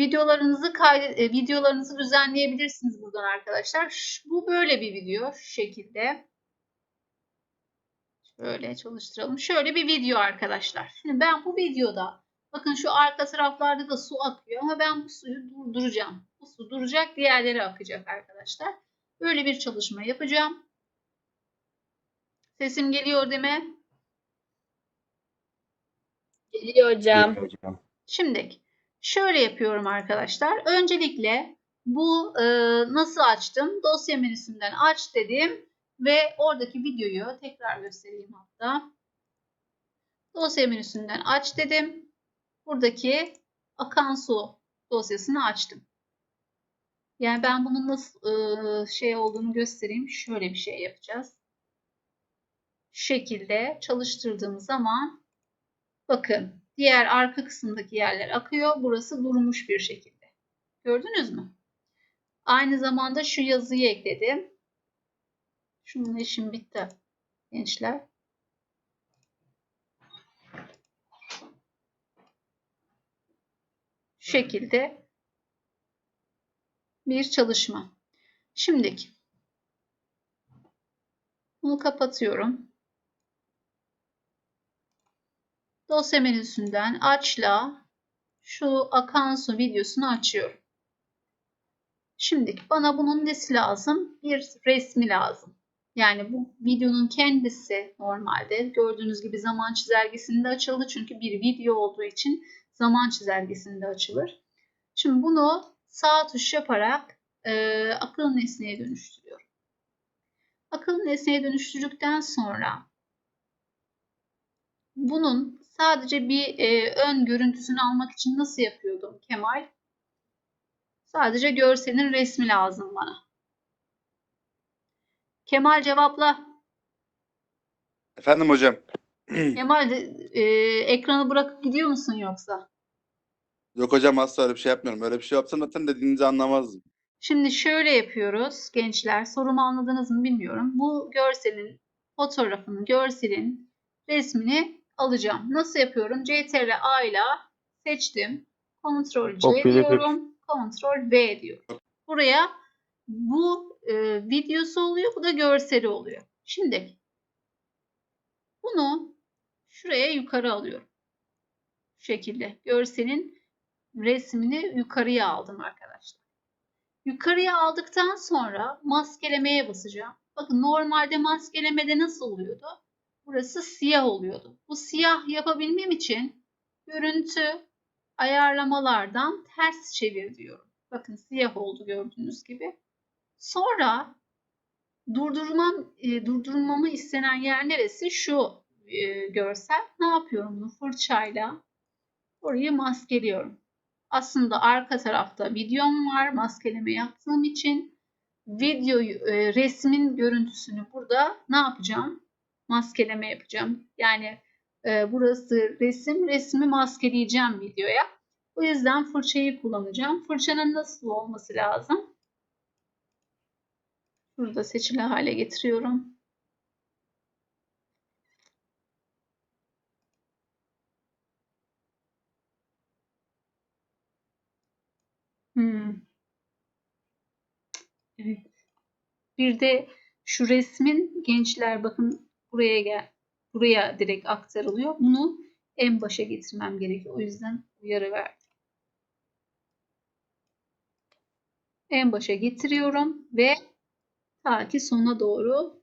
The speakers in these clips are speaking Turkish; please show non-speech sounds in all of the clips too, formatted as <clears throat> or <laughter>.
Videolarınızı kaydet e, videolarınızı düzenleyebilirsiniz buradan arkadaşlar. Ş- Bu böyle bir video şu şekilde. Şöyle çalıştıralım. Şöyle bir video arkadaşlar. Şimdi ben bu videoda bakın şu arka taraflarda da su akıyor ama ben bu suyu durduracağım. Bu su duracak, diğerleri akacak arkadaşlar. Böyle bir çalışma yapacağım. Sesim geliyor değil mi? Geliyor hocam. Hocam. Şimdi şöyle yapıyorum arkadaşlar. Öncelikle bu e, nasıl açtım? Dosya menüsünden aç dedim ve oradaki videoyu tekrar göstereyim hatta. Dosya menüsünden aç dedim. Buradaki akan su dosyasını açtım. Yani ben bunun nasıl e, şey olduğunu göstereyim. Şöyle bir şey yapacağız. Şu şekilde çalıştırdığım zaman bakın diğer arka kısımdaki yerler akıyor. Burası durmuş bir şekilde. Gördünüz mü? Aynı zamanda şu yazıyı ekledim. Şunun işim bitti gençler. Şu şekilde bir çalışma. Şimdiki bunu kapatıyorum. Dosya menüsünden açla şu akan su videosunu açıyorum. Şimdi bana bunun nesi lazım? Bir resmi lazım. Yani bu videonun kendisi normalde gördüğünüz gibi zaman çizelgesinde açıldı. Çünkü bir video olduğu için zaman çizelgesinde açılır. Şimdi bunu sağ tuş yaparak e, akıllı nesneye dönüştürüyorum. Akıllı nesneye dönüştürdükten sonra bunun sadece bir e, ön görüntüsünü almak için nasıl yapıyordum Kemal? Sadece görselin resmi lazım bana. Kemal cevapla. Efendim hocam. <clears throat> Kemal e, ekranı bırakıp gidiyor musun yoksa? Yok hocam asla öyle bir şey yapmıyorum. Öyle bir şey yapsam zaten dediğinizi anlamazdım. Şimdi şöyle yapıyoruz gençler. Sorumu anladınız mı bilmiyorum. Bu görselin fotoğrafını, görselin resmini alacağım. Nasıl yapıyorum? CTRL A ile seçtim. Ctrl C Kopyala diyorum. Ctrl V diyorum. Buraya bu e, videosu oluyor. Bu da görseli oluyor. Şimdi bunu şuraya yukarı alıyorum. Şu şekilde görselin resmini yukarıya aldım arkadaşlar. Yukarıya aldıktan sonra maskelemeye basacağım. Bakın normalde maskelemede nasıl oluyordu? Burası siyah oluyordu. Bu siyah yapabilmem için görüntü ayarlamalardan ters çevir diyorum. Bakın siyah oldu gördüğünüz gibi. Sonra durdurmam e, durdurmamı istenen yer neresi? Şu e, görsel. Ne yapıyorum bunu fırçayla orayı maskeliyorum. Aslında arka tarafta videom var maskeleme yaptığım için videoyu e, resmin görüntüsünü burada ne yapacağım? Maskeleme yapacağım. Yani e, burası resim, resmi maskeleyeceğim videoya. O yüzden fırçayı kullanacağım. Fırçanın nasıl olması lazım? Burada seçili hale getiriyorum. Hmm. Evet. Bir de şu resmin gençler bakın buraya gel. Buraya direkt aktarılıyor. Bunu en başa getirmem gerekiyor. O yüzden uyarı verdim. En başa getiriyorum ve ta ki sona doğru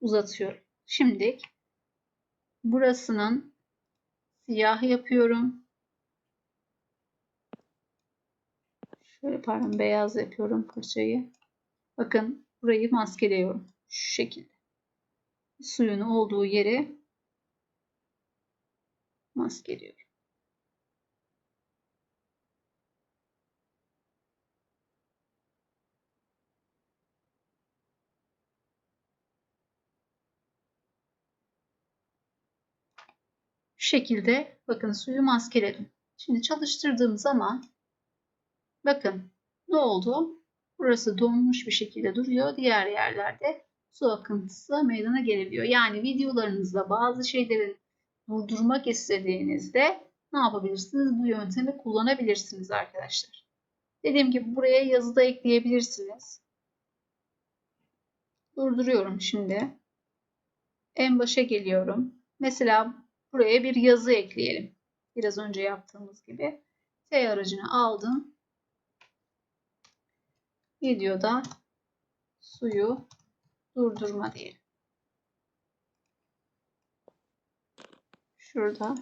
uzatıyorum. Şimdi burasının siyah yapıyorum. Şöyle pardon beyaz yapıyorum fırçayı. Bakın burayı maskeliyorum. Şu şekilde. Suyun olduğu yeri maskeliyorum. Şu şekilde bakın suyu maskeledim. Şimdi çalıştırdığım zaman bakın ne oldu? Burası donmuş bir şekilde duruyor. Diğer yerlerde su akıntısı meydana gelebiliyor. Yani videolarınızda bazı şeyleri durdurmak istediğinizde ne yapabilirsiniz? Bu yöntemi kullanabilirsiniz arkadaşlar. Dediğim gibi buraya yazı da ekleyebilirsiniz. Durduruyorum şimdi. En başa geliyorum. Mesela buraya bir yazı ekleyelim. Biraz önce yaptığımız gibi. T aracını aldım. Videoda suyu durdurma diyelim. Şurada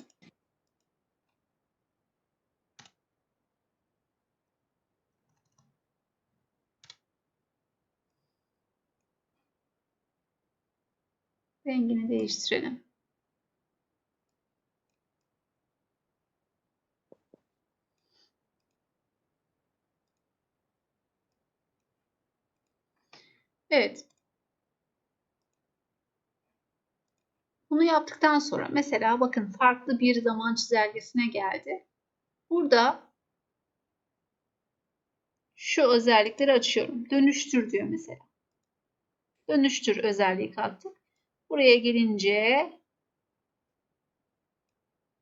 rengini değiştirelim. Evet. Bunu yaptıktan sonra mesela bakın farklı bir zaman çizelgesine geldi. Burada şu özellikleri açıyorum. Dönüştür diyor mesela. Dönüştür özelliği kattık. Buraya gelince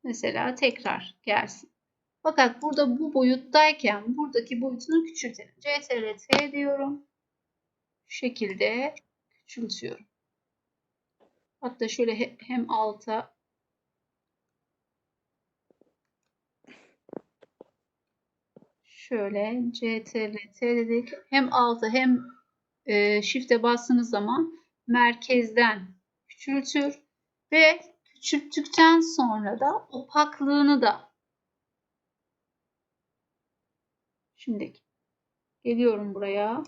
mesela tekrar gelsin. Fakat burada bu boyuttayken buradaki boyutunu küçültelim. CTRL T diyorum. Şu şekilde küçültüyorum. Hatta şöyle he- hem alta şöyle CTRL T dedik. Hem alta hem e, shift'e bastığınız zaman merkezden küçültür ve küçülttükten sonra da opaklığını da şimdi geliyorum buraya.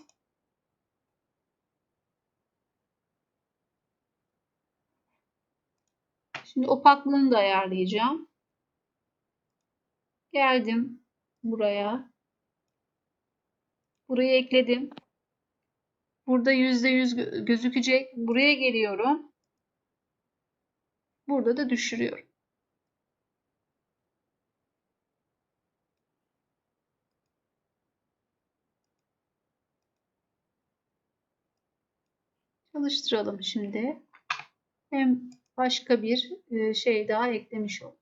Şimdi opaklığını da ayarlayacağım. Geldim buraya. Burayı ekledim. Burada %100 gö- gözükecek. Buraya geliyorum. Burada da düşürüyorum. Çalıştıralım şimdi. Hem başka bir e, şey daha eklemiş oldum.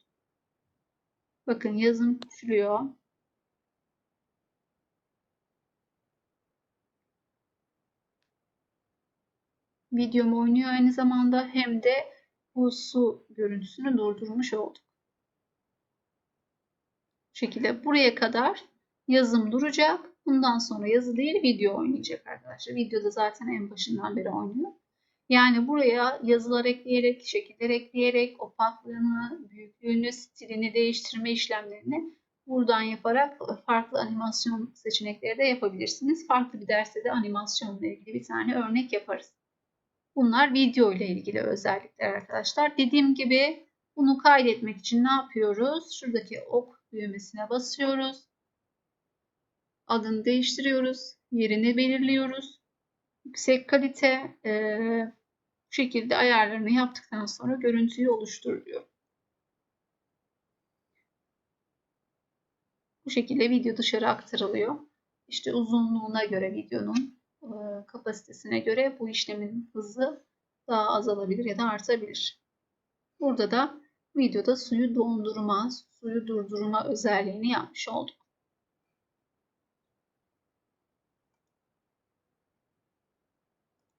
Bakın yazım küçülüyor. Videom oynuyor aynı zamanda hem de bu su görüntüsünü durdurmuş olduk. Bu şekilde buraya kadar yazım duracak. Bundan sonra yazı değil video oynayacak arkadaşlar. Videoda zaten en başından beri oynuyor. Yani buraya yazılar ekleyerek, şekiller ekleyerek, opaklığını, büyüklüğünü, stilini değiştirme işlemlerini buradan yaparak farklı animasyon seçenekleri de yapabilirsiniz. Farklı bir derste de animasyonla ilgili bir tane örnek yaparız. Bunlar video ile ilgili özellikler arkadaşlar. Dediğim gibi bunu kaydetmek için ne yapıyoruz? Şuradaki ok düğmesine basıyoruz. Adını değiştiriyoruz. Yerini belirliyoruz. Yüksek kalite bu şekilde ayarlarını yaptıktan sonra görüntüyü oluştur diyor. Bu şekilde video dışarı aktarılıyor. İşte uzunluğuna göre videonun e, kapasitesine göre bu işlemin hızı daha azalabilir ya da artabilir. Burada da videoda suyu dondurma, suyu durdurma özelliğini yapmış olduk.